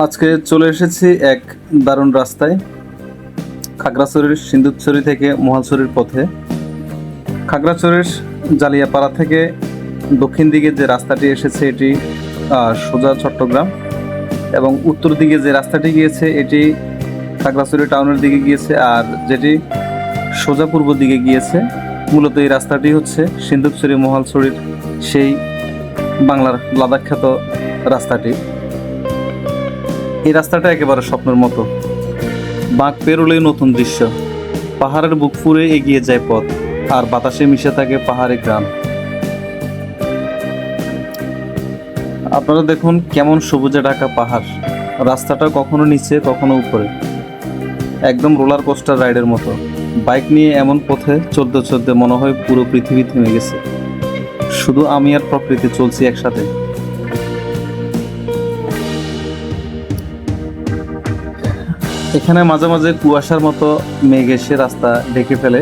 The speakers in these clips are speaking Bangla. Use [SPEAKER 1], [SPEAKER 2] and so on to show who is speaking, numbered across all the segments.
[SPEAKER 1] আজকে চলে এসেছি এক দারুণ রাস্তায়, খাগড়াছড়ির সিন্দুকছড়ি থেকে মহালছড়ির পথে। খাগড়াছড়ির জালিয়াপাড়া থেকে দক্ষিণ দিকে যে রাস্তাটি এসেছে, এটি সোজা চট্টগ্রাম এবং উত্তর দিকে যে রাস্তাটি গিয়েছে, এটি খাগড়াছড়ি টাউনের দিকে গিয়েছে আর যেটি সোজা পূর্ব দিকে গিয়েছে, মূলত এই রাস্তাটি হচ্ছে সিন্দুকছড়ি মহালছড়ির সেই বাংলার লাদাখ খ্যাত রাস্তাটি। এই রাস্তাটা একেবারে স্বপ্নের মতো। বাঁক পেরোলেই নতুন দৃশ্য। পাহাড়ের বুক ফুরে এগিয়ে যায় পথ, আর বাতাসে মিশে থাকে পাহাড়ে গ্রাম। আপনারা দেখুন কেমন সবুজে ঢাকা পাহাড়। রাস্তাটা কখনো নিচে, কখনো উপরে। একদম রোলার কোস্টার রাইডের মতো। বাইক নিয়ে এমন পথে চলতে চলতে মনে হয় পুরো পৃথিবী থেমে গেছে। শুধু আমি আর প্রকৃতি চলছি একসাথে। এখানে মাঝে মাঝে কুয়াশার মতো মেঘ এসে রাস্তা ঢেকে ফেলে।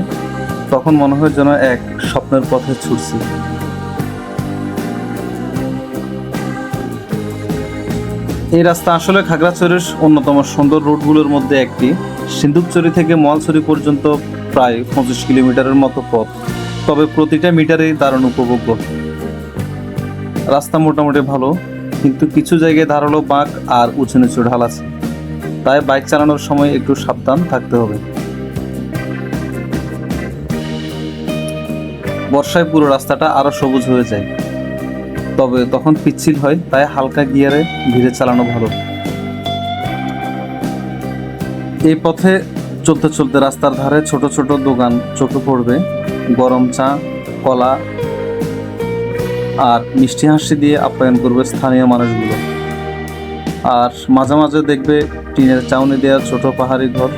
[SPEAKER 1] তখন মনে হয় যেন এক স্বপ্নের পথে ছুটছি। এই রাস্তা আসলে খাগড়াছড়ির অন্যতম সুন্দর রুটগুলোর মধ্যে একটি। সিন্দুকচুরি থেকে মলছড়ি পর্যন্ত প্রায় পঁচিশ কিলোমিটারের মতো পথ। তবে প্রতিটা মিটারেই দারুণ উপভোগ্য। রাস্তা মোটামুটি ভালো, কিন্তু কিছু জায়গায় ধারালো বাঁক আর উঁচু নিচু ঢাল আছে। তাই বাইক চালানোর সময় একটু সাবধান থাকতে হবে। বর্ষায় পুরো রাস্তাটা আরও সবুজ হয়ে যায়। তবে তখন পিচ্ছিল হয়, তাই হালকা গিয়ারে ধীরে চালানো ভালো। এই পথে চলতে চলতে রাস্তার ধারে ছোট ছোট দোকান চোখে পড়বে। গরম চা, কলা আর মিষ্টি হাসি দিয়ে আপ্যায়ন করবে স্থানীয় মানুষগুলো। আর মাঝে মাঝে দেখবে টিনের চাউনি দেওয়া ছোট পাহাড়ি ঘর,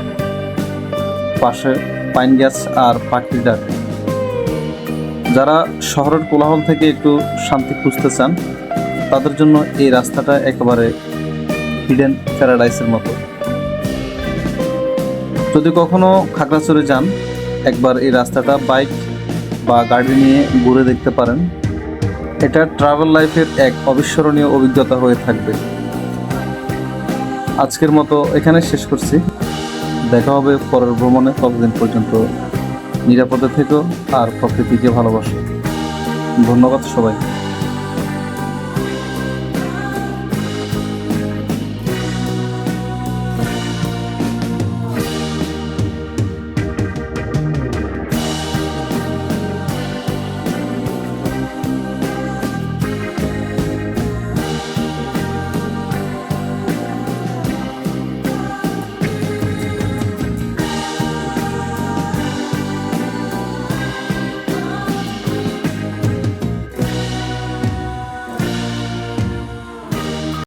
[SPEAKER 1] পাশে পাইন গাছ আর পাখির ডাক। যারা শহরের কোলাহল থেকে একটু শান্তি খুঁজতে চান, তাদের জন্য এই রাস্তাটা একেবারে হিডেন প্যারাডাইসের মতো। যদি কখনো খাগড়াছড়ি যান, একবার এই রাস্তাটা বাইক বা গাড়ি নিয়ে ঘুরে দেখতে পারেন। এটা ট্রাভেল লাইফের এক অবিস্মরণীয় অভিজ্ঞতা হয়ে থাকবে। আজকের মতো এখানে শেষ করছি। দেখা হবে পরের ভ্রমণে। ততদিন পর্যন্ত নিরাপদে থেকো আর প্রকৃতিকে ভালোবাসো। ধন্যবাদ সবাই